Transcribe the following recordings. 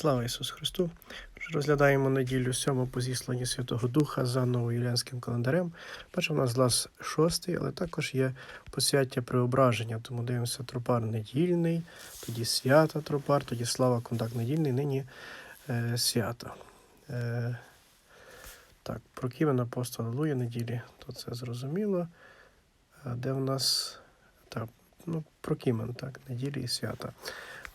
Слава Ісусу Христу! Розглядаємо неділю 7 по зісланні Святого Духа за новоюліанським календарем. Бачимо, у нас глас шостий, але також є посвяття преображення. Тому дивимося тропар недільний, тоді свята тропар, тоді слава контакт недільний, нині е, свята. Е, так, про Кімен апостол Аллилуйя неділі, то це зрозуміло. А де в нас так, ну, про Кімен, так, неділі і свята.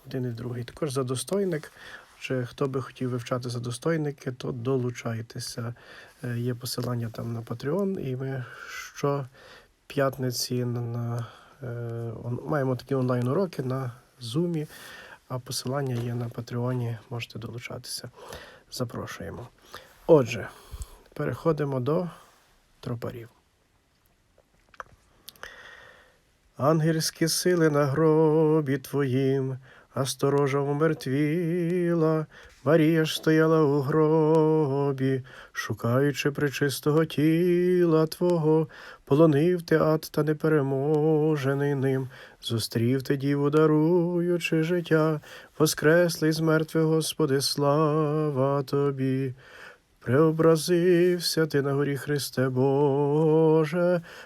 Один і другий. Також за достойник. Чи хто би хотів вивчати за достойники, то долучайтеся. Е, Є посилання там на Patreon, і ми щоп'ятниці на, е, маємо такі онлайн-уроки на Zoom, а посилання є на Патреоні, можете долучатися. Запрошуємо. Отже, переходимо до тропарів. Ангельські сили на гробі твоїм, а сторожа умертвіла, Марія ж стояла у гробі, шукаючи пречистого тіла Твого, полонив ти ад та непереможений ним, зустрів ти діву, даруючи життя, воскреслий з мертвих, Господи, слава Тобі. Преобразився ти на горі Христе Боже,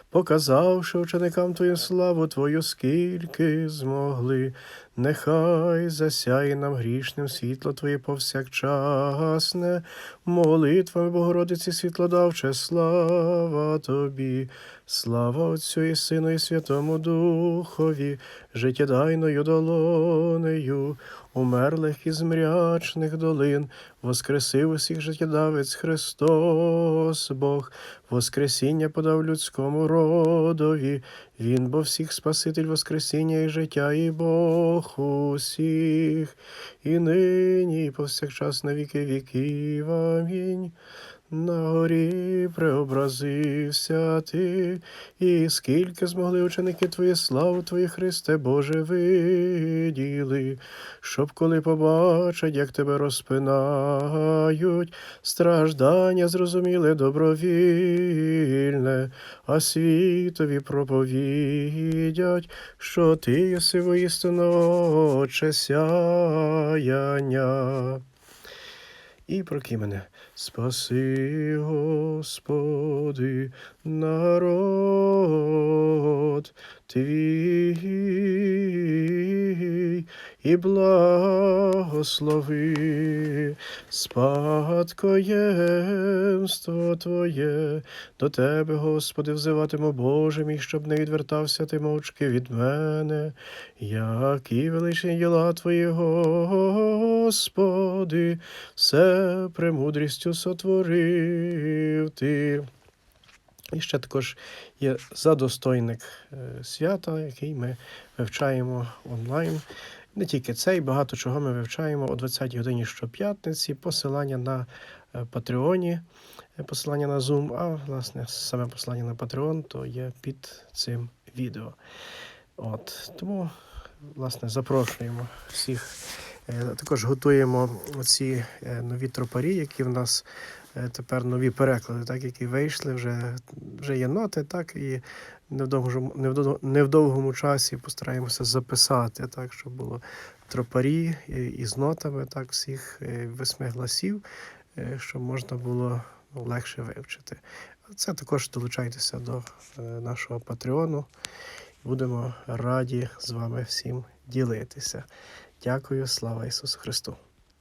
показавши ученикам Твоїм славу Твою, скільки змогли. Нехай засяє нам грішним світло Твоє повсякчасне, молитвами Богородиці світлодавче, слава Тобі, слава Отцю і Сину, і Святому Духові, життєдайною долонею, умерлих і змрячних долин, воскресив усіх життєдавець Христос Бог, Воскресіння подав людському родові, Він бо всіх Спаситель Воскресіння і життя, і Бог усіх, і нині, і повсякчас на віки віків. Амінь. На горі преобразився ти, і скільки змогли ученики твої славу Твої, Христе Боже, виділи, щоб коли побачать, як тебе розпинають, страждання зрозуміли добровільне, а світові проповідять, що ти єси воістину Отче сяяння. І проки мене. Спаси, Господи, народ твій, і благослови спадкоємство Твоє. До Тебе, Господи, взиватиму Боже мій, щоб не відвертався ти мовчки від мене, які величні діла Твої, Господи, все премудрістю сотворив ти. І ще також є задостойник е, свята, який ми вивчаємо онлайн. Не тільки це, і багато чого ми вивчаємо о 20 годині щоп'ятниці, посилання на е, Патреоні, е, посилання на Zoom, а власне саме посилання на Patreon то є під цим відео. От, тому, власне, запрошуємо всіх. Е, Також готуємо ці е, нові тропарі, які в нас е, тепер нові переклади, так, які вийшли, вже, вже є ноти, так, і не в довгому, не в дов- не в довгому часі постараємося записати, так, щоб було тропарі і, і нотами так, всіх восьми гласів, щоб можна було ну, легше вивчити. Це також долучайтеся до нашого Патреону. Будемо раді з вами всім ділитися. Дякую, слава Ісусу Христу!